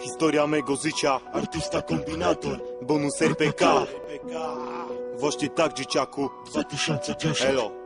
Historia mego życia, Artysta kombinator bonus RPK Właśnie tak dzieciaku, 2010 elo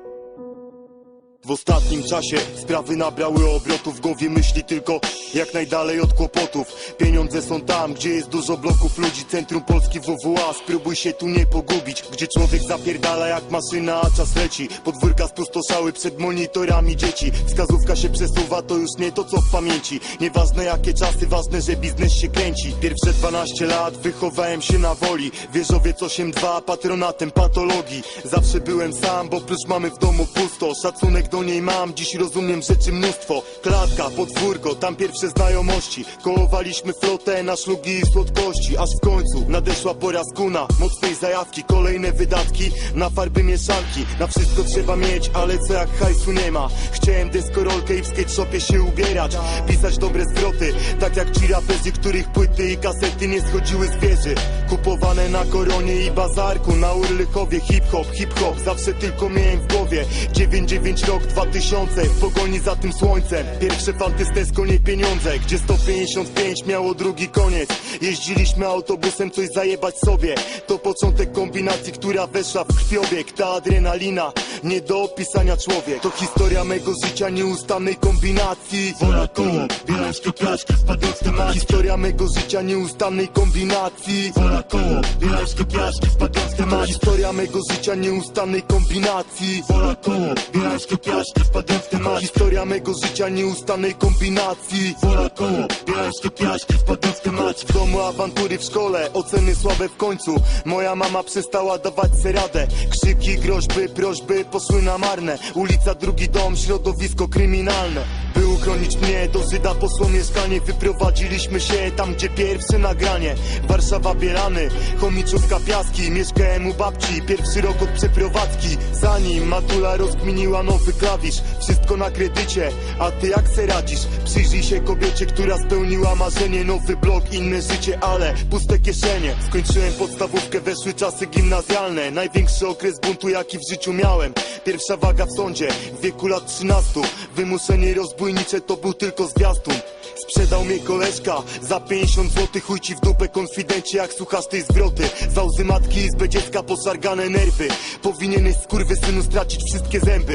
w ostatnim czasie sprawy nabrały obrotu. W głowie myśli tylko jak najdalej od kłopotów. Pieniądze są tam, gdzie jest dużo bloków ludzi. Centrum Polski WWA, spróbuj się tu nie pogubić. Gdzie człowiek zapierdala jak maszyna, a czas leci. Podwórka spustoszały przed monitorami dzieci. Wskazówka się przesuwa, to już nie to co w pamięci. Nieważne jakie czasy, ważne, że biznes się kręci. Pierwsze 12 lat wychowałem się na woli. Wieżowiec 8-2, patronatem patologii. Zawsze byłem sam, bo prócz mamy w domu pusto. Szacunek niej mam, dziś rozumiem rzeczy mnóstwo. Klatka, podwórko, tam pierwsze znajomości. Kołowaliśmy flotę na szlugi i słodkości. Aż w końcu nadeszła pora skuna. Mocnej zajawki, kolejne wydatki. Na farby mieszanki, na wszystko trzeba mieć Ale co jak hajsu nie ma? Chciałem deskorolkę i w skate się ubierać. Pisać dobre zwroty, tak jak ci raperzy Których płyty i kasety nie schodziły z wieży. Kupowane na koronie i bazarku. Na Urlychowie hip-hop, hip-hop. Zawsze tylko miałem w głowie. 99 rok 2000 W pogoni za tym słońcem. Pierwsze fanty z Tesco nie pieniądze. Gdzie 155 miało drugi koniec. Jeździliśmy autobusem coś zajebać sobie. To początek kombinacji, która weszła w krwiobieg. Ta adrenalina, nie do opisania człowiek. To historia mego życia nieustannej kombinacji. Wola koło, bielańskie piaski Wpadłem w temat Historia mego życia nieustannej kombinacji. Wola koło, bielańskie piaski Wpadłem w temat Historia mego życia nieustannej kombinacji. Wola koło, bielańskie piaski Wpadłem w Historia mego życia nieustannej kombinacji. Wola koło, bielańskie piaski Wpadłem w temat W domu awantury w szkole, oceny słabe w końcu. Moja mama przestała dawać se radę. Krzyki, groźby, prośby poszły na marne. Ulica, drugi dom, środowisko kryminalne. By uchronić mnie, do Żyda posło mieszkanie Wyprowadziliśmy się tam, gdzie pierwsze nagranie. Warszawa, Bielany, chomiczówka, piaski. Mieszkałem u babci, pierwszy rok od przeprowadzki. Zanim matula rozkminiła nowy klawisz. Wszystko na kredycie, a ty jak se radzisz? Przyjrzyj się kobiecie, która spełniła marzenie. Nowy blok, inne życie, ale puste kieszenie. Skończyłem podstawówkę, weszły czasy gimnazjalne. Największy okres buntu, jaki w życiu miałem. Pierwsza waga w sądzie, w wieku lat 13 Wymuszenie rozbójnicze to był tylko zwiastun. Sprzedał mnie koleżka za 50 zł Chuj ci w dupę konfidencie jak słuchasz tej zwroty. Za łzy matki i zbę dziecka poszargane nerwy. Powinieneś synu stracić wszystkie zęby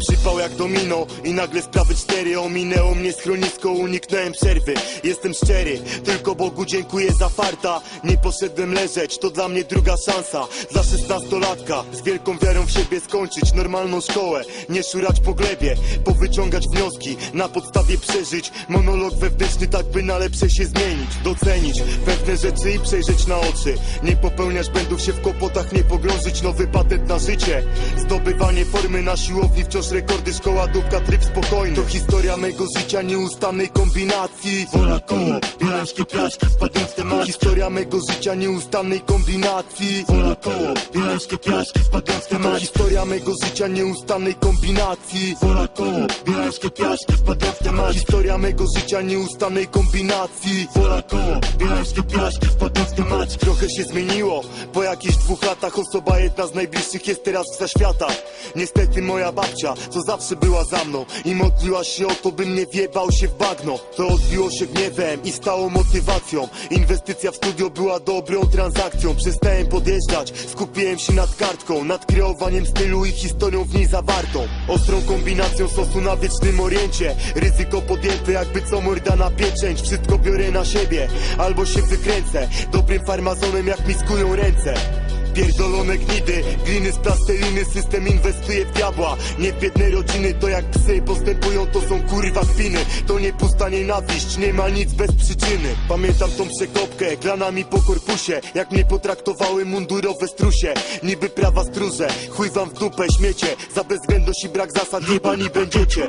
Przypał jak domino i nagle sprawy cztery Ominęło mnie schronisko, uniknąłem przerwy. Jestem szczery, tylko Bogu dziękuję za farta. Nie poszedłem leżeć, to dla mnie druga szansa. Dla szesnastolatka, z wielką wiarą w siebie skończyć Normalną szkołę, nie szurać po glebie Powyciągać wnioski, na podstawie przeżyć Monolog wewnętrzny tak by na lepsze się zmienić. Docenić pewne rzeczy i przejrzeć na oczy. Nie popełniać błędów, się w kłopotach nie pogrążyć. Nowy patent na życie, zdobywanie formy na siłowni Wciąż rekordy, szkoła, dupka, tryb spokojny. To historia mego życia, nieustannej kombinacji. Wola koło, bielańskie piaski Wpadłem w temat Historia mego życia, nieustannej kombinacji. Wola koło, bielańskie piaski Wpadłem w temat Historia mego życia, nieustannej kombinacji. Wola koło, bielańskie piaski Wpadłem w temat Historia mego życia, nieustannej kombinacji. Wola koło, bielańskie piaski Wpadłem w temat Trochę się zmieniło, po jakichś dwóch latach osoba jedna z najbliższych jest teraz w zaświatach. Niestety moja babcia, co zawsze była za mną I modliła się o to, bym nie wjebał się w bagno. To odbiło się gniewem i stało motywacją. Inwestycja w studio była dobrą transakcją. Przestałem podjeżdżać, skupiłem się nad kartką Nad kreowaniem stylu i historią w niej zawartą. Ostrą kombinacją sosu na wiecznym oriencie. Ryzyko podjęte jakby co morda na pieczęć. Wszystko biorę na siebie, albo się wykręcę. Dobrym farmazonem jak mi skują ręce Pierdolone gnidy, gliny z plasteliny System inwestuje w diabła. Nie w biedne rodziny, to jak psy postępują To są kurwa kpiny To nie pusta nienawiść, nie ma nic bez przyczyny. Pamiętam tą przekopkę, glanami po korpusie. Jak mnie potraktowały mundurowe strusie. Niby prawa stróże, chuj wam w dupę śmiecie. Za bezwzględność i brak zasad jebani będziecie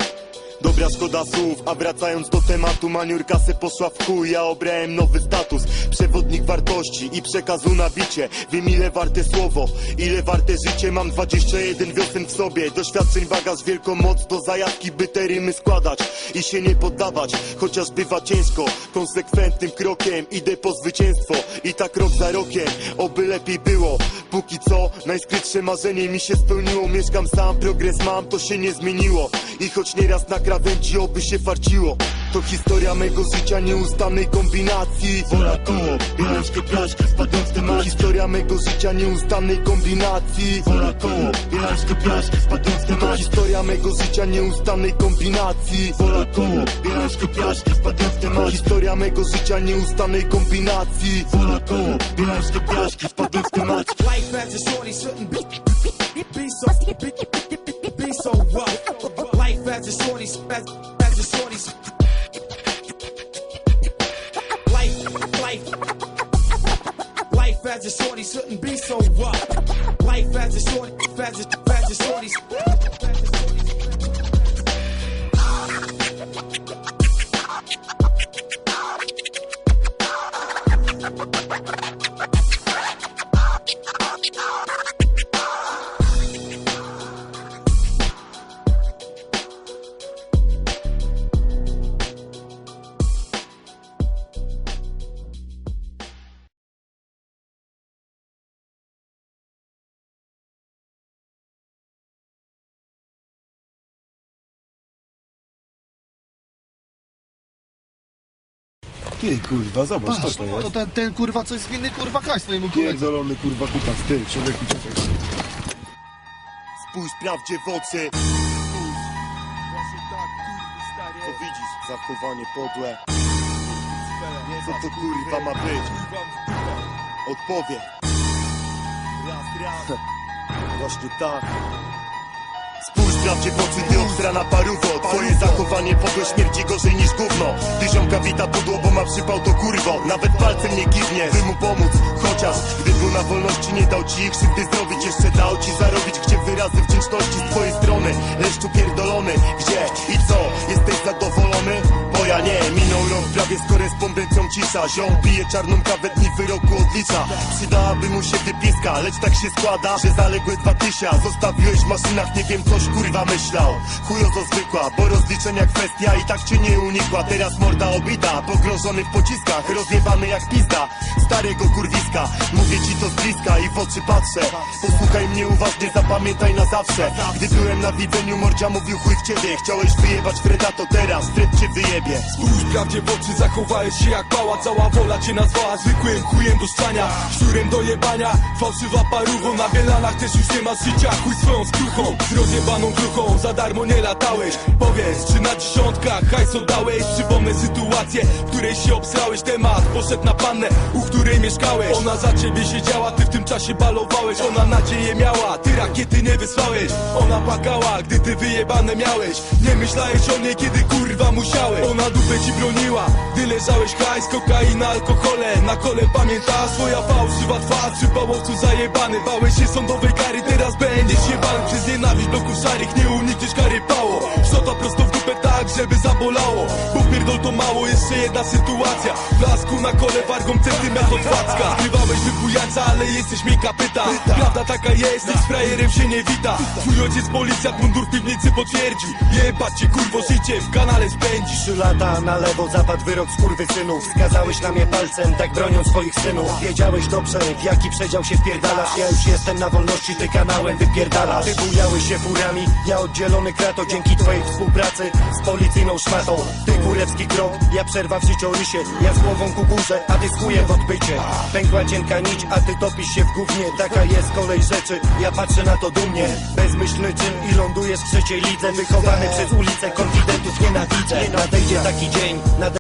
Dobra szkoda słów, a wracając do tematu Maniurka se poszła w chuj, ja obrałem nowy status. Przewodnik wartości i przekazu na bicie. Wiem ile warte słowo, ile warte życie. Mam 21 wiosen w sobie. Doświadczeń bagaż, wielką moc do zajawki By te rymy składać i się nie poddawać. Chociaż bywa ciężko, konsekwentnym krokiem Idę po zwycięstwo. I tak rok za rokiem Oby lepiej było, póki co Najskrytsze marzenie mi się spełniło. Mieszkam sam, progres mam, to się nie zmieniło. I choć nieraz na krawędzi oby się farciło. To historia mego życia nieustannej kombinacji. Wola koło, bielańskie Wpadłem w temat Historia mego życia nieustannej kombinacji. Wola koło, bielańskie w To temat historia mego życia nieustannej kombinacji. Wola koło, bielańskie Wpadłem w temat Historia mego życia nieustannej kombinacji. Wola koło, bielańskie Wpadłem w temat Life as a shorty shouldn't be as, as a shorty. Life life life as a shorty shouldn't be so rough. Life as a shorty as a as a shorty. Ty kurwa, zobacz, co Patrz, to to jest. ten, ten kurwa coś winny kurwa hajs swojemu koledze. Pierdolony kurwa kutas, ty, człowieku, czekaj. Spójrz prawdzie w oczy Co widzisz? Zachowanie podłe Co to kurwa ma być? Odpowie Raz, raz Właśnie tak Spójrz prawdzie w oczy, ty obstrana paruwo Twoje zachowanie podłe śmierdzi gorzej niż gówno. Ty ziomka wita pudło, bo ma przypał to kurwo. Nawet palcem nie kiwnie, by mu pomóc. Chociaż gdy był na wolności nie dał ci krzywdy zrobić Jeszcze dał ci zarobić, gdzie wyrazy wdzięczności z twojej strony. Leszczu pierdolony, gdzie i co? Jesteś zadowolony? Ja nie, minął rok prawie z korespondencją cisza Ziom pije czarną kawę, dni wyroku odlicza Przydałaby mu się wypiska, lecz tak się składa Że zaległe dwa tysia. Zostawiłeś w maszynach, nie wiem coś kurwa myślał. Chujozo zwykła, bo rozliczenia kwestia i tak cię nie unikła. Teraz morda obita, pogrążony w pociskach Rozjebany jak pizda, starego kurwiska Mówię ci to z bliska i w oczy patrzę. Posłuchaj mnie uważnie, zapamiętaj na zawsze. Gdy byłem na widzeniu, mordzia mówił chuj w ciebie. Chciałeś wyjebać Freda, to teraz Fred cię wyjebie Spójrz prawdzie w oczy, zachowałeś się jak pała Cała wola cię nazwała zwykłym chujem do szczania Szczurem do jebania, fałszywa paruwo Na bielanach też już nie masz życia. Chuj swoją skruchą, z rozjebaną Za darmo nie latałeś. Powiedz, czy na dziesiątkach hajs oddałeś Przypomnę sytuację, w której się obsrałeś Temat poszedł na pannę, u której mieszkałeś. Ona za ciebie siedziała, ty w tym czasie balowałeś. Ona nadzieję miała, ty rakiety nie wysłałeś. Ona płakała, gdy ty wyjebane miałeś. Nie myślałeś o niej, kiedy kurwa musiałeś. Ona dupę ci broniła, gdy leżałeś hajs Kokaina, alkohole, na kole pamięta Swoja fałszywa twarz, przy pałowcu zajebany Bałeś się sądowej kary, teraz będziesz jebany Przez nienawiść bloków szarych, nie unikniesz kary pało. Szota prosto w dupę tak, żeby zabolało. Bo pierdol to mało, jeszcze jedna sytuacja. Blasku na kole wargą centymetr od wacka Zgrywałeś wybujańca, ale jesteś mi kapyta Prawda taka jest, z frajerem się nie wita. Twój ojciec policjant, mundur w piwnicy potwierdzi Jebać cię kurwo, życie w kanale spędzisz Trzy lata na lewo zapadł wyrok synów Wskazałeś na mnie palcem, tak broniąc swoich synów. Wiedziałeś dobrze, w jaki przedział się wpierdalasz. Ja już jestem na wolności, ty kanałem wypierdalasz. Ty się furami, ja oddzielony krato Dzięki twojej współpracy z policyjną szmatą. Ty kurewski krok, ja przerwa w życiorysie Ja z głową ku górze, a ty w odbycie. Pękła cienka nić, a ty topisz się w gównie. Taka jest kolej rzeczy, ja patrzę na to dumnie. Bezmyślny czyn i lądujesz w trzeciej lidze. Wychowany przez ulicę, konfidentów nienawidzę. Nadejdzie taki dzień,